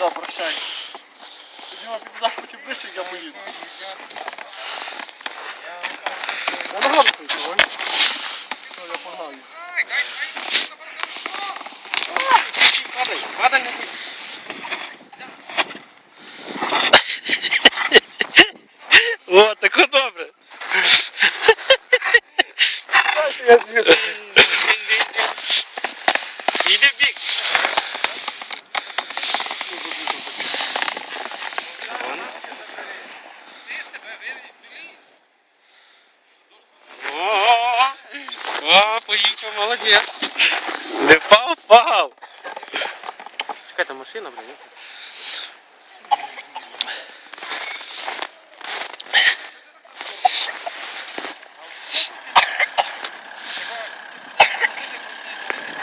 Все, прощайся. Тоді піддаш потім ближче, я поїду. Я ногами хочу, ой. Все, я погнав їх. Падай, падай на О, тако добре. Дайте я з'їду. О, поїхав, молодець. Не впав, впав. Чекай, там машина, блін.